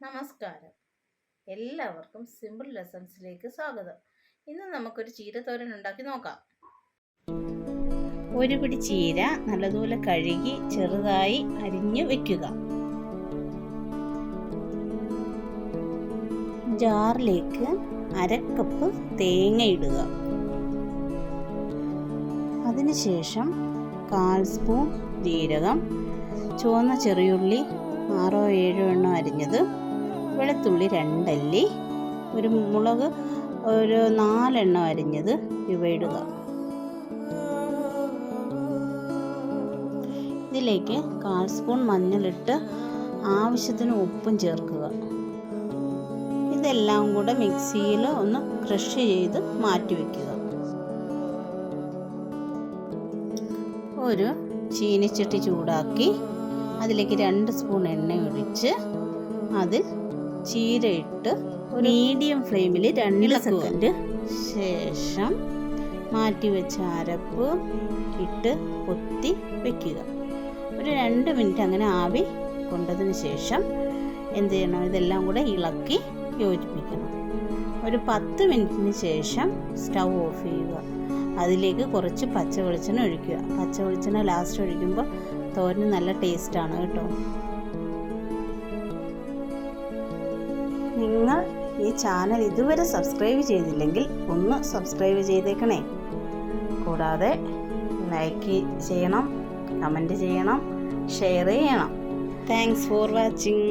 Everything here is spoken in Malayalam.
നമസ്കാരം. എല്ലാവർക്കും സിമ്പിൾ ലെസൺസിലേക്ക് സ്വാഗതം. ഇന്ന് നമുക്കൊരു ചീരത്തോരൻ ഉണ്ടാക്കി നോക്കാം. ഒരു പിടി ചീര നല്ലതുപോലെ കഴുകി ചെറുതായി അരിഞ്ഞു വെക്കുക. ജാറിലേക്ക് അരക്കപ്പ് തേങ്ങ ഇടുക. അതിനുശേഷം കാൽ സ്പൂൺ ജീരകം ചുവന്ന ചെറിയുള്ളി ആറോ ഏഴോ എണ്ണം അരിഞ്ഞത് വെളുത്തുള്ളി രണ്ടല്ലി ഒരു മുളക് ഒരു നാലെണ്ണം അരിഞ്ഞത് ഇവ ഇടുക. ഇതിലേക്ക് കാൽ സ്പൂൺ മഞ്ഞളിട്ട് ആവശ്യത്തിന് ഉപ്പും ചേർക്കുക. ഇതെല്ലാം കൂടെ മിക്സിയിൽ ഒന്ന് ക്രഷ് ചെയ്ത് മാറ്റി വയ്ക്കുക ഒരു ചീനിച്ചട്ടി ചൂടാക്കി അതിലേക്ക് രണ്ട് സ്പൂൺ എണ്ണ ഒഴിച്ച് അതിൽ ചീര ഇട്ട് ഒരു മീഡിയം ഫ്ലെയിമിൽ രണ്ട് സെക്കൻഡ് ശേഷം മാറ്റി വെച്ച അരപ്പ് ഇട്ട് കൊത്തി വെക്കുക. ഒരു രണ്ട് മിനിറ്റ് അങ്ങനെ ആവി കൊണ്ടതിന് ശേഷം എന്ത് ചെയ്യണം? ഇതെല്ലാം കൂടെ ഇളക്കി യോജിപ്പിക്കണം. ഒരു പത്ത് മിനിറ്റിന് ശേഷം സ്റ്റൗ ഓഫ് ചെയ്യുക. അതിലേക്ക് കുറച്ച് പച്ച വെളിച്ചെണ്ണ ഒഴിക്കുക. പച്ച വെളിച്ചെണ്ണ ലാസ്റ്റ് ഒഴിക്കുമ്പോൾ തോരന് നല്ല ടേസ്റ്റാണ് കേട്ടോ. നിങ്ങൾ ഈ ചാനൽ ഇതുവരെ സബ്സ്ക്രൈബ് ചെയ്തില്ലെങ്കിൽ ഒന്ന് സബ്സ്ക്രൈബ് ചെയ്തേക്കണേ. കൂടാതെ ലൈക്ക് ചെയ്യണം കമന്റ് ചെയ്യണം ഷെയർ ചെയ്യണം. Thanks for watching